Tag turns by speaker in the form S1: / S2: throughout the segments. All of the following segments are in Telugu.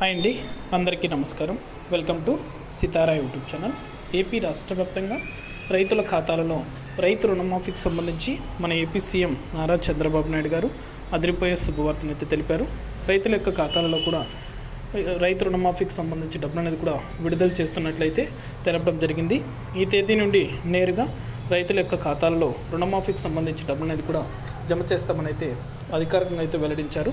S1: హాయ్ అండి అందరికీ నమస్కారం. Welcome to Sitara YouTube channel. AP రాష్ట్ర వ్యాప్తంగా రైతుల ఖాతాలలో రైతు రుణమాఫీకి సంబంధించి మన ఏపీ సీఎం నారా చంద్రబాబు నాయుడు గారు అదిరిపోయే శుభవార్తను అయితే తెలిపారు. రైతుల యొక్క ఖాతాలలో కూడా రైతు రుణమాఫీకి సంబంధించి డబ్బులు అనేది కూడా విడుదల చేస్తున్నట్లయితే తెలపడం జరిగింది. ఈ తేదీ నుండి నేరుగా రైతుల యొక్క ఖాతాలలో రుణమాఫీకి సంబంధించి డబ్బులు అనేది కూడా జమ చేస్తామని అయితే అధికారికంగా అయితే వెల్లడించారు.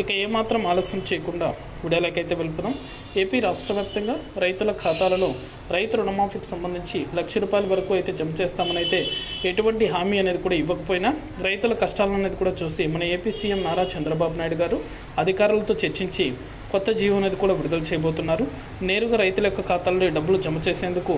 S1: ఇక ఏమాత్రం ఆలస్యం చేయకుండా విడేలకైతే వెళ్తున్నాం. ఏపీ రాష్ట్ర వ్యాప్తంగా రైతుల ఖాతాలలో రైతు రుణమాఫీకి సంబంధించి లక్ష రూపాయల వరకు అయితే జమ చేస్తామని అయితే ఎటువంటి హామీ అనేది కూడా ఇవ్వకపోయినా రైతుల కష్టాలను అనేది కూడా చూసి మన ఏపీ సీఎం నారా చంద్రబాబు నాయుడు గారు అధికారులతో చర్చించి కొత్త జీవో అనేది కూడా విడుదల చేయబోతున్నారు. నేరుగా రైతుల యొక్క ఖాతాల్లో డబ్బులు జమ చేసేందుకు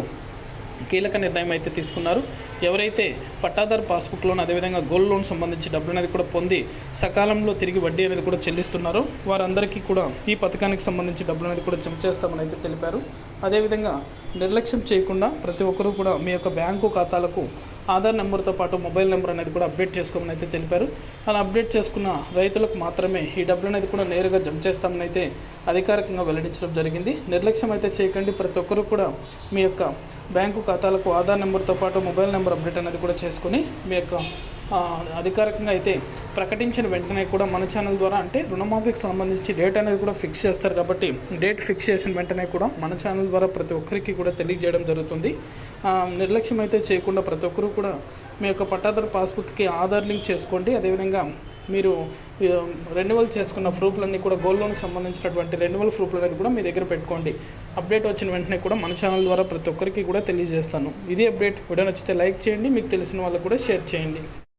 S1: కీలక నిర్ణయం అయితే తీసుకున్నారు. ఎవరైతే పట్టాదారు పాస్బుక్లోను అదేవిధంగా గోల్డ్ లోన్ సంబంధించి డబ్బులు అనేది కూడా పొంది సకాలంలో తిరిగి వడ్డీ అనేది కూడా చెల్లిస్తున్నారో. వారందరికీ కూడా ఈ పథకానికి సంబంధించి డబ్బులు అనేది కూడా జమ చేస్తామని అయితే తెలిపారు. అదేవిధంగా నిర్లక్ష్యం చేయకుండా ప్రతి ఒక్కరూ కూడా మీ యొక్క బ్యాంకు ఖాతాలకు ఆధార్ నెంబర్తో పాటు మొబైల్ నెంబర్ అనేది కూడా అప్డేట్ చేసుకోమని అయితే తెలిపారు. అలా అప్డేట్ చేసుకున్న రైతులకు మాత్రమే ఈ డబ్బులు అనేది కూడా నేరుగా జమ చేస్తామని అయితే అధికారికంగా వెల్లడించడం జరిగింది. నిర్లక్ష్యం అయితే చేయకండి. ప్రతి ఒక్కరూ కూడా మీ యొక్క బ్యాంకు ఖాతాలకు ఆధార్ నెంబర్తో పాటు మొబైల్ నెంబర్ అప్డేట్ అనేది కూడా చేసుకుని మీ యొక్క అధికారికంగా అయితే ప్రకటించిన వెంటనే కూడా మన ఛానల్ ద్వారా అంటే రుణమాఫీకి సంబంధించి డేట్ అనేది కూడా ఫిక్స్ చేస్తారు కాబట్టి డేట్ ఫిక్స్ చేసిన వెంటనే కూడా మన ఛానల్ ద్వారా ప్రతి ఒక్కరికి కూడా తెలియజేయడం జరుగుతుంది. నిర్లక్ష్యం అయితే చేయకుండా ప్రతి ఒక్కరూ కూడా మీ యొక్క పట్టాదారు పాస్బుక్కి ఆధార్ లింక్ చేసుకోండి. అదేవిధంగా మీరు రెన్యువల్ చేసుకున్న ప్రూఫ్లన్నీ కూడా గోల్డ్ లోన్కి సంబంధించినటువంటి రెన్యువల్ ప్రూఫ్లు అనేది కూడా మీ దగ్గర పెట్టుకోండి. అప్డేట్ వచ్చిన వెంటనే కూడా మన ఛానల్ ద్వారా ప్రతి ఒక్కరికి కూడా తెలియజేస్తాను. ఇది అప్డేట్. వీడియో నచ్చితే లైక్ చేయండి. మీకు తెలిసిన వాళ్ళకు కూడా షేర్ చేయండి.